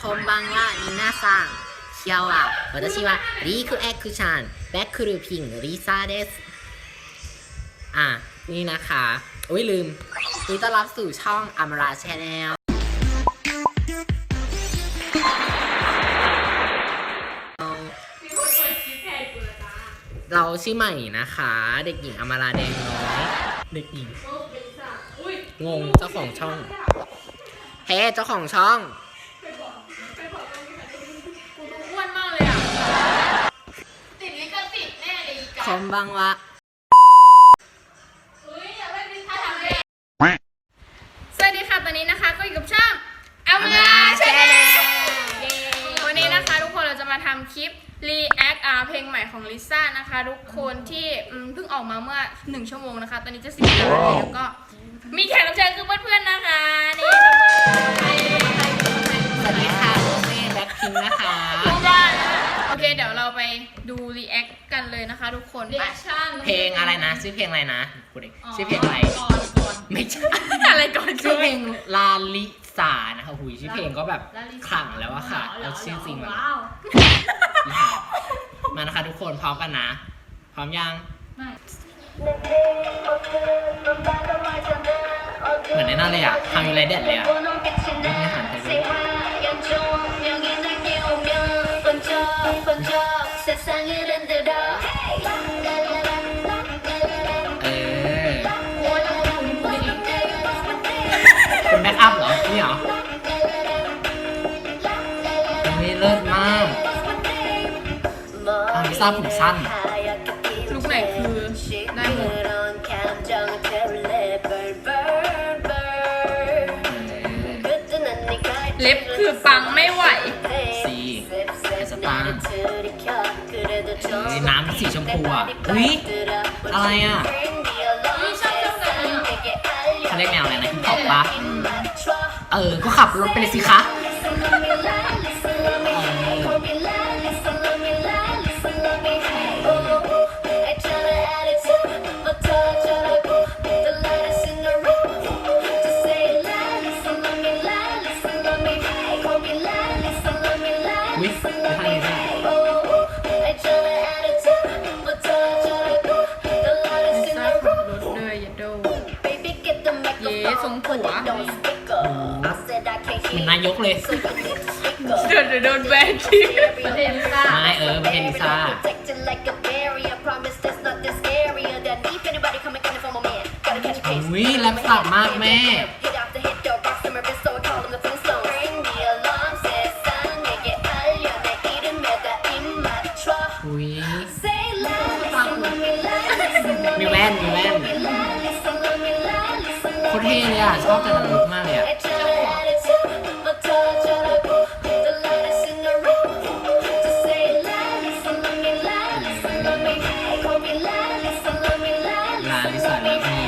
こんばんは皆さん今日は私はリークエクションแบ็คครูพิงลิซ่าเดสอ่ะ นี่นะคะ อุ้ยลืมนี่ต้อนรับสู่ช่องอมราชแนลเราชื่อใหม่นะคะ เด็กหญิงอมราแดงน้อย เด็กหญิง งงเจ้าของช่อง เฮ้เจ้าของช่อง น่เลยอีกคอมบังวะเฮ้ยอย่าเล่นดิท่าทางเลยสวัสดีค่ะ ตอนนี้นะคะก็อยู่กับช่องเอาเวลาชาแนลวันนี้นะคะ ทุกคนเราจะมาทำคลิป react อ่าเพลงใหม่ของลิซ่านะคะ ทุกคนที่อืมเพิ่งออกมาเมื่อ 1 ชั่วโมงนะคะ ตอนนี้จะสิบนาทีแล้วก็ มีแขกรับเชิญคือเพื่อนๆนะคะนี่ สวัสดีค่ะโรเซ่แบ็คพิงนะคะ ดี๋ยวเราไปดู react กันเลยนะคะทุกคนไปเพลงอะไรนะ ชื่อเพลงอะไรนะพูดดิชื่อเพลงอะไร ก่อนก่อน ไม่ใช่ อะไรก่อนชื่อเพลงลาลิสานะคะหุยชื่อเพลงก็แบบขลังแล้วอะค่ะแล้วชื่อจริงแบบมานะคะทุกคนพร้อมกันนะ พร้อมยังเหมือนในนั่นเลยอะทำยูไรเด็ดเลยอะ ไม่ได้หันไปเลย เออเป็นแบ็กอัพเหรอ นี่เหรออันนี้เลิศมากอันนี้ทราบผมสั้นลุกไหนคือได้หมด เล็บคือปังไม่ไหว สีไอสตาร์เอ้ยน้ำสีชมพูอะอุ้ยอะไรอะนี่ชอบชอบไหนอะเขาเรียกแนวอะไรนะฮิปฮอปปะเออ ก็ขับรถไปเลยสิคะ อุ้ยไปทางนี้ได้ลิซ่าขับรถเลยอย่าโดนเย้ทรงผัวเหมือนนายกเลยเดี๋ยวเดี๋ยวโดนแบนทีประเทศลิซ่าไม่เออประเทศลิซ่าอุ้ยแรปสับมากแม่ มีแว่นมีแว่นโคตรเท่เลยอะ ชอบจังลุกมากเลยอะลาลิสาลีมี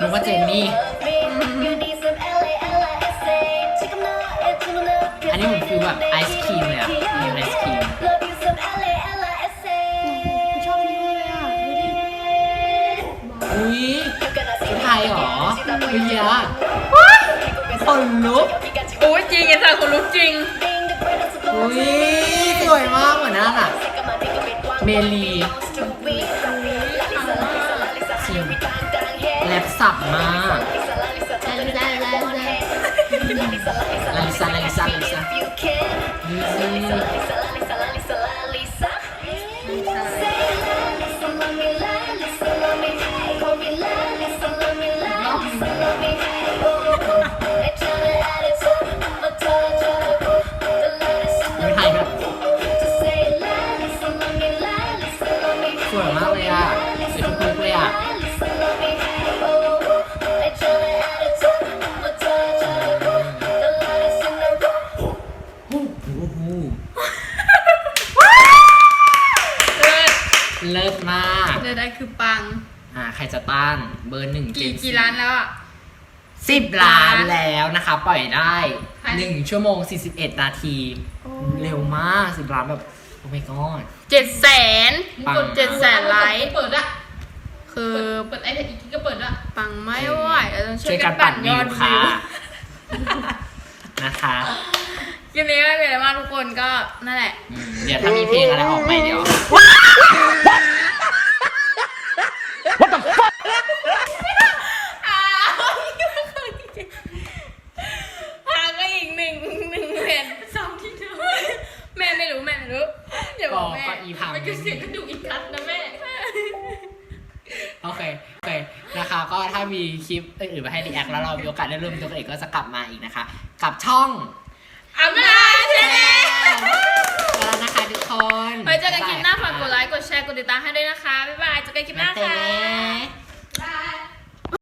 นึกว่าเจนนี่ อันนี้เหมือนฟิลแบบไอศครีมเลยอะมีไอศครีมชอบนี่เลยอะอุ้ยคนไทยเหรออุ้ยเยอะคนลุกโอ้ยจริงไอ้สัตว์คนลุกจริงอุ้ยสวยมากเหมือนนั่นอะเมลีจริงแรปสับมาก ลาลิซา เลิศมากเลิศได้คือปัง อ่าใครจะต้านเบอร์หนึ่งกี่เจมส์กี่ล้านแล้วอะ สิบล้านแล้วนะคะ ปล่อยได้ค่ะ หนึ่งชั่วโมง41นาที เร็วมากสิบล้านแบบ โอ้ my god เจ็ดแสนปังกดเจ็ดแสนไลค์เปิดอะคือเปิดไอแพดอีกทีก็เปิดอะปังไม่ไหวเราต้องช่ช่ววยยกักันนปั่ปั่นนยวิอวดค่ะวิวนะคะ คลิปนี้ก็ไม่เป็นอะไรมากทุกคนก็นั่นแหละ อืมเดี๋ยวถ้ามีเพลงอะไรออกไปเดี๋ยวอ่าอ่าก็อีกหนึ่งหนึ่งเพนซ้ำที่เดิมแม่ไม่รู้แม่ไม่รู้อย่าบอกแม่ก็อีพัง มันก็เสียงกระดูกอีกคัดนะแม่ โอเค โอเค นะคะ ก็ถ้ามีคลิปอื่นๆมาให้รีแอคแล้วเรามีโอกาสได้ร่วมตัวเอกก็จะกลับมาอีกนะคะ กับช่องเอาไม่ได้ใช่ไหมแล้วนะคะทุกคนไว้เจอกันคลิปหน้าฝากกดไลค์กดแชร์กดติดตามให้ด้วยนะคะ บ๊ายบายเจอกันคลิปหน้าเต้ค่ะน